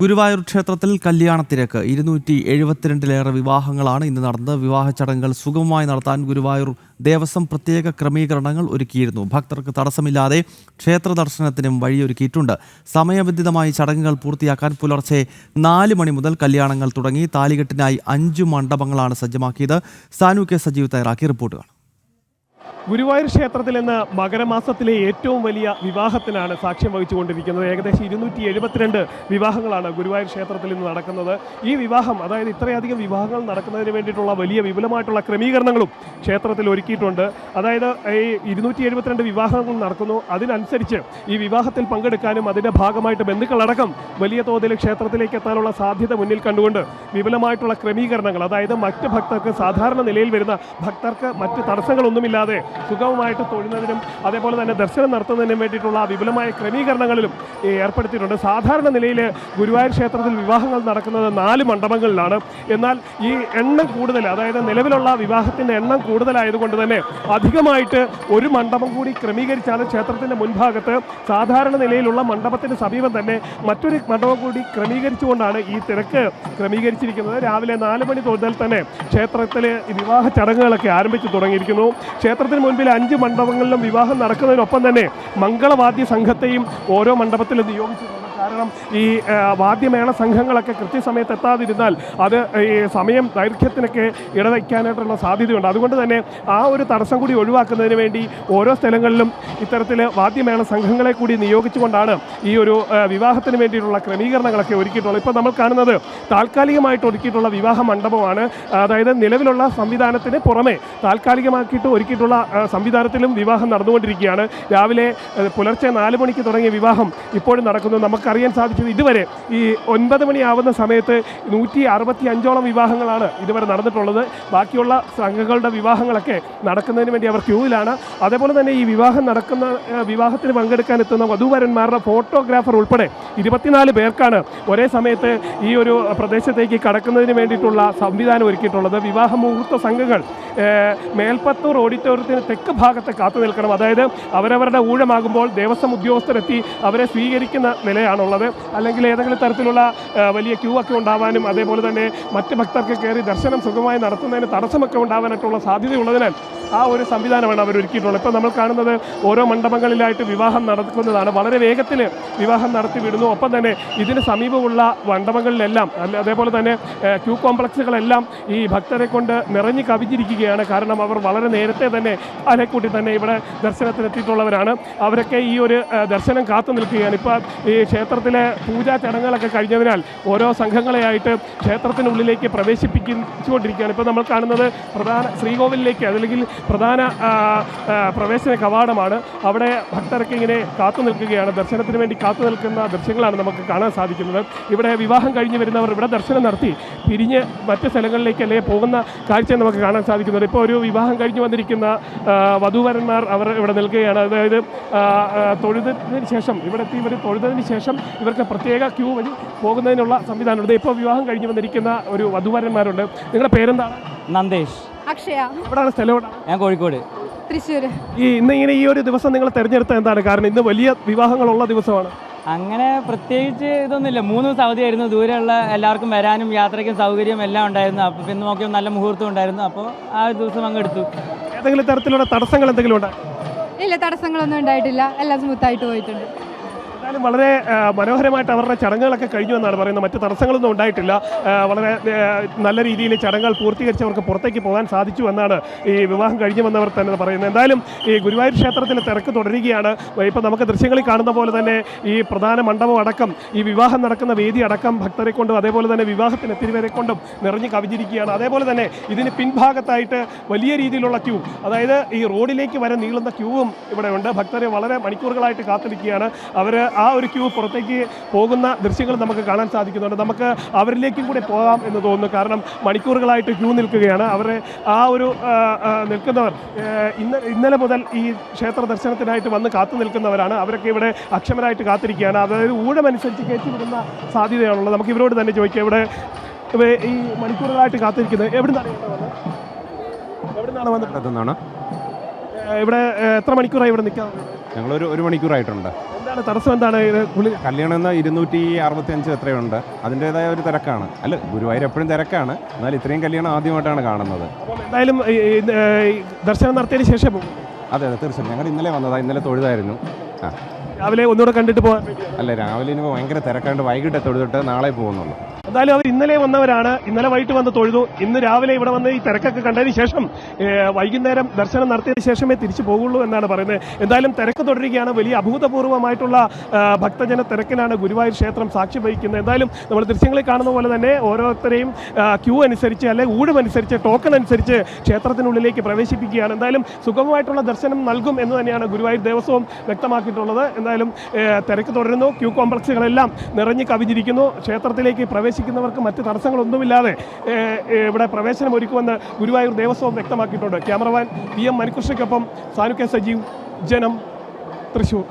ഗുരുവായൂർ ക്ഷേത്രത്തിൽ കല്യാണത്തിരക്ക്. ഇരുന്നൂറ്റി എഴുപത്തിരണ്ടിലേറെ വിവാഹങ്ങളാണ് ഇന്ന് നടന്നത്. വിവാഹ ചടങ്ങുകൾ സുഗമമായി നടത്താൻ ഗുരുവായൂർ ദേവസ്വം പ്രത്യേക ക്രമീകരണങ്ങൾ ഒരുക്കിയിരുന്നു. ഭക്തർക്ക് തടസ്സമില്ലാതെ ക്ഷേത്ര ദർശനത്തിനും വഴിയൊരുക്കിയിട്ടുണ്ട്. സമയബന്ധിതമായി ചടങ്ങുകൾ പൂർത്തിയാക്കാൻ പുലർച്ചെ നാല് മണി മുതൽ കല്യാണങ്ങൾ തുടങ്ങി. താലികെട്ടിനായി അഞ്ച് മണ്ഡപങ്ങളാണ് സജ്ജമാക്കിയത്. സാനു കെ സജീവ് തയ്യാറാക്കിയ റിപ്പോർട്ടുകൾ ഗുരുവായൂർ ക്ഷേത്രത്തിൽ ഇന്ന് മകരമാസത്തിലെ ഏറ്റവും വലിയ വിവാഹത്തിനാണ് സാക്ഷ്യം വഹിച്ചുകൊണ്ടിരിക്കുന്നത്. ഏകദേശം ഇരുന്നൂറ്റി എഴുപത്തിരണ്ട് വിവാഹങ്ങളാണ് ഗുരുവായൂർ ക്ഷേത്രത്തിൽ ഇന്ന് നടക്കുന്നത്. ഈ വിവാഹം അതായത് ഇത്രയധികം വിവാഹങ്ങൾ നടക്കുന്നതിന് വേണ്ടിയിട്ടുള്ള വലിയ വിപുലമായിട്ടുള്ള ക്രമീകരണങ്ങളും ക്ഷേത്രത്തിൽ ഒരുക്കിയിട്ടുണ്ട്. അതായത് ഈ ഇരുന്നൂറ്റി എഴുപത്തിരണ്ട് വിവാഹങ്ങൾ നടക്കുന്നു. അതിനനുസരിച്ച് ഈ വിവാഹത്തിൽ പങ്കെടുക്കാനും അതിന്റെ ഭാഗമായിട്ട് ബന്ധുക്കളടക്കം വലിയ തോതിൽ ക്ഷേത്രത്തിലേക്ക് എത്താനുള്ള സാധ്യത മുന്നിൽ കണ്ടുകൊണ്ട് വിപുലമായിട്ടുള്ള ക്രമീകരണങ്ങൾ അതായത് മറ്റ് ഭക്തർക്ക് സാധാരണ നിലയിൽ വരുന്ന ഭക്തർക്ക് മറ്റ് തടസ്സങ്ങളൊന്നുമില്ലാതെ സുഗമമായിട്ട് തൊഴുന്നതിനും അതേപോലെ തന്നെ ദർശനം നടത്തുന്നതിനും വേണ്ടിയിട്ടുള്ള വിപുലമായ ക്രമീകരണങ്ങളിലും ഏർപ്പെടുത്തിയിട്ടുണ്ട്. സാധാരണ നിലയിൽ ഗുരുവായൂർ ക്ഷേത്രത്തിൽ വിവാഹങ്ങൾ നടക്കുന്നത് നാല് മണ്ഡപങ്ങളിലാണ്. എന്നാൽ ഈ എണ്ണം കൂടുതൽ അതായത് നിലവിലുള്ള വിവാഹത്തിന്റെ എണ്ണം കൂടുതലായതുകൊണ്ട് തന്നെ അധികമായിട്ട് ഒരു മണ്ഡപം കൂടി ക്രമീകരിച്ചാണ് ക്ഷേത്രത്തിന്റെ മുൻഭാഗത്ത് സാധാരണ നിലയിലുള്ള മണ്ഡപത്തിന് സമീപം തന്നെ മറ്റൊരു മണ്ഡപം കൂടി ക്രമീകരിച്ചുകൊണ്ടാണ് ഈ തിരക്ക് ക്രമീകരിച്ചിരിക്കുന്നത്. രാവിലെ നാല് മണി തൊഴുതൽ തന്നെ ക്ഷേത്രത്തിലെ വിവാഹ ചടങ്ങുകളൊക്കെ ആരംഭിച്ചു തുടങ്ങിയിരിക്കുന്നു. ക്ഷേത്രത്തിന് മുൻപിൽ അഞ്ച് മണ്ഡപങ്ങളിലും വിവാഹം നടക്കുന്നതിനൊപ്പം തന്നെ മംഗളവാദ്യ സംഘത്തെയും ഓരോ മണ്ഡപത്തിലും നിയോഗിച്ചിട്ടുണ്ട്. കാരണം ഈ വാദ്യമേള സംഘങ്ങളൊക്കെ കൃത്യസമയത്ത് എത്താതിരുന്നാൽ അത് ഈ സമയം ദൈർഘ്യത്തിനൊക്കെ ഇടവയ്ക്കാനായിട്ടുള്ള സാധ്യതയുണ്ട്. അതുകൊണ്ട് തന്നെ ആ ഒരു തടസ്സം കൂടി ഒഴിവാക്കുന്നതിന് വേണ്ടി ഓരോ സ്ഥലങ്ങളിലും ഇത്തരത്തിൽ വാദ്യമേള സംഘങ്ങളെ കൂടി നിയോഗിച്ചുകൊണ്ടാണ് ഈ ഒരു വിവാഹത്തിന് വേണ്ടിയിട്ടുള്ള ക്രമീകരണങ്ങളൊക്കെ ഒരുക്കിയിട്ടുള്ളത്. ഇപ്പോൾ നമ്മൾ കാണുന്നത് താൽക്കാലികമായിട്ട് ഒരുക്കിയിട്ടുള്ള വിവാഹ മണ്ഡപമാണ്. അതായത് നിലവിലുള്ള സംവിധാനത്തിന് പുറമെ താൽക്കാലികമാക്കിയിട്ട് ഒരുക്കിയിട്ടുള്ള സംവിധാനത്തിലും വിവാഹം നടന്നുകൊണ്ടിരിക്കുകയാണ്. രാവിലെ പുലർച്ചെ നാല് മണിക്ക് തുടങ്ങിയ വിവാഹം ഇപ്പോഴും നടക്കുന്നു. നമുക്കറിയാൻ സാധിച്ചത് ഇതുവരെ ഈ ഒൻപത് മണിയാവുന്ന സമയത്ത് നൂറ്റി അറുപത്തി അഞ്ചോളം വിവാഹങ്ങളാണ് ഇതുവരെ നടന്നിട്ടുള്ളത്. ബാക്കിയുള്ള സംഘങ്ങളുടെ വിവാഹങ്ങളൊക്കെ നടക്കുന്നതിന് വേണ്ടി അവർ ക്യൂവിലാണ്. അതേപോലെ തന്നെ ഈ വിവാഹം നടക്കുന്ന വിവാഹത്തിന് പങ്കെടുക്കാൻ എത്തുന്ന വധുവരന്മാരുടെ ഫോട്ടോഗ്രാഫർ ഉൾപ്പെടെ ഇരുപത്തിനാല് പേർക്കാണ് ഒരേ സമയത്ത് ഈ ഒരു പ്രദേശത്തേക്ക് കടക്കുന്നതിന് വേണ്ടിയിട്ടുള്ള സംവിധാനം ഒരുക്കിയിട്ടുള്ളത്. വിവാഹ മുഹൂർത്ത സംഘങ്ങൾ മേൽപ്പത്തൂർ ഓഡിറ്റോറിയത്തിന് തെക്ക് ഭാഗത്ത് കാത്തു നിൽക്കണം. അതായത് അവരവരുടെ ഊഴമാകുമ്പോൾ ദേവസ്വം ഉദ്യോഗസ്ഥരെത്തി അവരെ സ്വീകരിക്കുന്ന നിലയാണുള്ളത് അല്ലെങ്കിൽ ഏതെങ്കിലും തരത്തിലുള്ള വലിയ ക്യൂ ഒക്കെ ഉണ്ടാവാനും അതേപോലെ തന്നെ മറ്റ് ഭക്തർക്ക് കയറി ദർശനം സുഖമായി നടത്തുന്നതിന് തടസ്സമൊക്കെ ഉണ്ടാവാനായിട്ടുള്ള സാധ്യതയുള്ളതിനാൽ ആ ഒരു സംവിധാനമാണ് അവർ ഒരുക്കിയിട്ടുള്ളത്. ഇപ്പോൾ നമ്മൾ കാണുന്നത് ഓരോ മണ്ഡപങ്ങളിലായിട്ട് വിവാഹം നടക്കുന്നതാണ്. വളരെ വേഗത്തിൽ വിവാഹം നടത്തി വിടുന്നു. ഒപ്പം തന്നെ ഇതിന് സമീപമുള്ള മണ്ഡപങ്ങളിലെല്ലാം അതേപോലെ തന്നെ ക്യൂ കോംപ്ലക്സുകളെല്ലാം ഈ ഭക്തരെ കൊണ്ട് നിറഞ്ഞു കവിഞ്ഞിരിക്കുകയാണ്. കാരണം അവർ വളരെ നേരത്തെ തന്നെ അലക്കൂട്ടി തന്നെ ഇവിടെ ദർശനത്തിനെത്തിയിട്ടുള്ളവരാണ്. അവരൊക്കെ ഈ ഒരു ദർശനം കാത്തു നിൽക്കുകയാണ്. ഇപ്പോൾ ഈ ക്ഷേത്രത്തിലെ പൂജാ ചടങ്ങുകളൊക്കെ കഴിഞ്ഞതിനാൽ ഓരോ സംഘങ്ങളെയായിട്ട് ക്ഷേത്രത്തിനുള്ളിലേക്ക് പ്രവേശിപ്പിച്ചുകൊണ്ടിരിക്കുകയാണ്. ഇപ്പോൾ നമ്മൾ കാണുന്നത് പ്രധാന ശ്രീകോവിലേക്ക് അതല്ലെങ്കിൽ പ്രധാന പ്രവേശന കവാടമാണ്. അവിടെ ഭക്തരൊക്കെ ഇങ്ങനെ കാത്തു നിൽക്കുകയാണ്. ദർശനത്തിന് വേണ്ടി കാത്തു നിൽക്കുന്ന ദൃശ്യങ്ങളാണ് നമുക്ക് കാണാൻ സാധിക്കുന്നത്. ഇവിടെ വിവാഹം കഴിഞ്ഞ് വരുന്നവർ ഇവിടെ ദർശനം നടത്തി പിരിഞ്ഞ് മറ്റ് സ്ഥലങ്ങളിലേക്ക് അല്ലെങ്കിൽ പോകുന്ന കാഴ്ച നമുക്ക് കാണാൻ സാധിക്കുന്നത് ഇപ്പോൾ ഒരു വിവാഹം കഴിഞ്ഞ് വന്നിരിക്കുന്ന വധുവരന്മാർ അവർ ഇവിടെ നിൽക്കുകയാണ്. അതായത് തൊഴുതതിന് ശേഷം ഇവിടെ എത്തി ഇവർ തൊഴുതതിന് ശേഷം ഇവർക്ക് പ്രത്യേക ക്യൂ വഴി പോകുന്നതിനുള്ള സംവിധാനമുണ്ട് ഇപ്പോൾ വിവാഹം കഴിഞ്ഞ് വന്നിരിക്കുന്ന ഒരു വധുവരന്മാരുണ്ട്. നിങ്ങളുടെ പേരെന്താണ്? നന്ദേഷ്. അക്ഷയ. എവിടെയാണ് സ്ഥലം ഞാൻ കോഴിക്കോട്. തൃശ്ശൂർ ഈ ഇന്ന് ഇങ്ങനെ ഈ ഒരു ദിവസം നിങ്ങൾ തിരഞ്ഞെടുത്തത് എന്താണ് കാരണം? ഇന്ന് വലിയ വിവാഹങ്ങളുള്ള ദിവസമാണ്. അങ്ങനെ പ്രത്യേകിച്ച് ഇതൊന്നുമില്ല. മൂന്ന് ദിവസം അവധിയായിരുന്നു. ദൂരെയുള്ള എല്ലാവർക്കും വരാനും യാത്രയ്ക്കും സൗകര്യം എല്ലാം ഉണ്ടായിരുന്നു. അപ്പോൾ പിന്നെ നോക്കിയാൽ നല്ല മുഹൂർത്തം ഉണ്ടായിരുന്നു. അപ്പോൾ ആ ഒരു ദിവസം അങ്ങ് എടുത്തു ഏതെങ്കിലും തരത്തിലുള്ള തടസ്സങ്ങൾ എന്തെങ്കിലും ഉണ്ടോ ഇല്ല തടസ്സങ്ങളൊന്നും ഉണ്ടായിട്ടില്ല. എല്ലാം സ്മൂത്തായിട്ട് പോയിട്ടുണ്ട്. എന്തായാലും വളരെ മനോഹരമായിട്ട് അവരുടെ ചടങ്ങുകളൊക്കെ കഴിഞ്ഞു എന്നാണ് പറയുന്നത്. മറ്റ് തടസ്സങ്ങളൊന്നും ഉണ്ടായിട്ടില്ല. വളരെ നല്ല രീതിയിൽ ചടങ്ങുകൾ പൂർത്തീകരിച്ചവർക്ക് പുറത്തേക്ക് പോകാൻ സാധിച്ചു എന്നാണ് ഈ വിവാഹം കഴിഞ്ഞു വന്നവർ തന്നെ പറയുന്നത്. എന്തായാലും ഈ ഗുരുവായൂർ ക്ഷേത്രത്തിൽ തിരക്ക് തുടരുകയാണ്. ഇപ്പോൾ നമുക്ക് ദൃശ്യങ്ങളിൽ കാണുന്ന പോലെ തന്നെ ഈ പ്രധാന മണ്ഡപം അടക്കം ഈ വിവാഹം നടക്കുന്ന വേദി അടക്കം ഭക്തരെ കൊണ്ടും അതേപോലെ തന്നെ വിവാഹത്തിന് എത്തിരിവരെ കൊണ്ടും നിറഞ്ഞു കവിഞ്ഞിരിക്കുകയാണ്. അതേപോലെ തന്നെ ഇതിന് പിൻഭാഗത്തായിട്ട് വലിയ രീതിയിലുള്ള ക്യൂ അതായത് ഈ റോഡിലേക്ക് വരെ നീളുന്ന ക്യൂവും ഇവിടെ ഉണ്ട്. ഭക്തരെ വളരെ മണിക്കൂറുകളായിട്ട് കാത്തിരിക്കുകയാണ്. അവർ ഒരു ക്യൂ പുറത്തേക്ക് പോകുന്ന ദൃശ്യങ്ങൾ നമുക്ക് കാണാൻ സാധിക്കുന്നുണ്ട്. നമുക്ക് അവരിലേക്കും കൂടി പോകാം എന്ന് തോന്നുന്നു. കാരണം മണിക്കൂറുകളായിട്ട് ക്യൂ നിൽക്കുകയാണ്. അവർ ആ ഒരു ആ, ആ, നിൽക്കുന്നവർ ഇന്ന് ഇന്ന ഇന്നലെ മുതൽ ഈ ക്ഷേത്ര ദർശനത്തിനായിട്ട് വന്ന് കാത്തു നിൽക്കുന്നവരാണ്. അവരൊക്കെ ഇവിടെ അക്ഷമരായിട്ട് കാത്തിരിക്കുകയാണ്. അതായത് ഊഴമനുസരിച്ച് കയറ്റി വിടുന്ന സാധ്യതയാണുള്ളത്. നമുക്ക് ഇവരോട് തന്നെ ചോദിക്കാം. ഇവിടെ ഇവ- ഈ മണിക്കൂറുകളായിട്ട് കാത്തിരിക്കുന്നത് എവിടെ നിന്നാണ് എവിടെ നിന്നാണ് വന്നിട്ടുണ്ടെന്നാണ് ഇവിടെ എത്ര മണിക്കൂറായി ഇവിടെ നിൽക്കാം ഞങ്ങളൊരു ഒരു മണിക്കൂറായിട്ടുണ്ട്. എന്താ എന്താണ് തടസ്സം എന്താണ് കല്യാണം എന്ന ഇരുന്നൂറ്റി അറുപത്തി അഞ്ച് എത്രയുണ്ട് അതിന്റെതായ ഒരു തിരക്കാണ്. അല്ല ഗുരുവായൂർ എപ്പോഴും തിരക്കാണ്. എന്നാൽ ഇത്രയും കല്യാണം ആദ്യമായിട്ടാണ് കാണുന്നത്. എന്തായാലും ദർശനം നടത്തിയതിന് ശേഷം അതെ അതെ തീർച്ചയായും. ഞങ്ങൾ ഇന്നലെ വന്നതാണ് ഇന്നലെ തൊഴുതായിരുന്നു. ആ. രാവിലെ ഒന്നുകൂടെ കണ്ടിട്ട് പോകാൻ അല്ല രാവിലെ ഇനി ഭയങ്കര തിരക്കാണ്ട് വൈകിട്ട് തൊഴുതിട്ട് നാളെ പോകുന്നുള്ളൂ. എന്തായാലും അവർ ഇന്നലെ വന്നവരാണ്. ഇന്നലെ വൈകിട്ട് വന്ന് തൊഴുതു. ഇന്ന് രാവിലെ ഇവിടെ വന്ന് ഈ തിരക്കൊക്കെ കണ്ടതിന് ശേഷം വൈകുന്നേരം ദർശനം നടത്തിയതിന് ശേഷമേ തിരിച്ചു പോകുള്ളൂ എന്നാണ് പറയുന്നത്. എന്തായാലും തിരക്ക് തുടരുകയാണ്. വലിയ അഭൂതപൂർവമായിട്ടുള്ള ഭക്തജന തിരക്കിനാണ് ഗുരുവായൂർ ക്ഷേത്രം സാക്ഷി വഹിക്കുന്നത്. എന്തായാലും നമ്മൾ ദൃശ്യങ്ങളിൽ കാണുന്ന പോലെ തന്നെ ഓരോരുത്തരെയും ക്യൂ അനുസരിച്ച് അല്ലെങ്കിൽ ഊഴം അനുസരിച്ച് ടോക്കൺ അനുസരിച്ച് ക്ഷേത്രത്തിനുള്ളിലേക്ക് പ്രവേശിപ്പിക്കുകയാണ്. എന്തായാലും സുഗമമായിട്ടുള്ള ദർശനം നൽകും എന്ന് തന്നെയാണ് ഗുരുവായൂർ ദേവസ്വം വ്യക്തമാക്കിയിട്ടുള്ളത്. എന്തായാലും തിരക്ക് തുടരുന്നു. ക്യൂ കോംപ്ലക്സുകളെല്ലാം നിറഞ്ഞു കവിഞ്ഞിരിക്കുന്നു. ക്ഷേത്രത്തിലേക്ക് പ്രവേശിക്കുന്നവർക്ക് മറ്റ് തടസ്സങ്ങളൊന്നുമില്ലാതെ ഇവിടെ പ്രവേശനം ഒരുക്കുമെന്ന് ഗുരുവായൂർ ദേവസ്വം വ്യക്തമാക്കിയിട്ടുണ്ട്. ക്യാമറമാൻ പി എം മണികൃഷ്ണയ്ക്കൊപ്പം സാനു കെ സജീവ്. ജനം തൃശൂർ.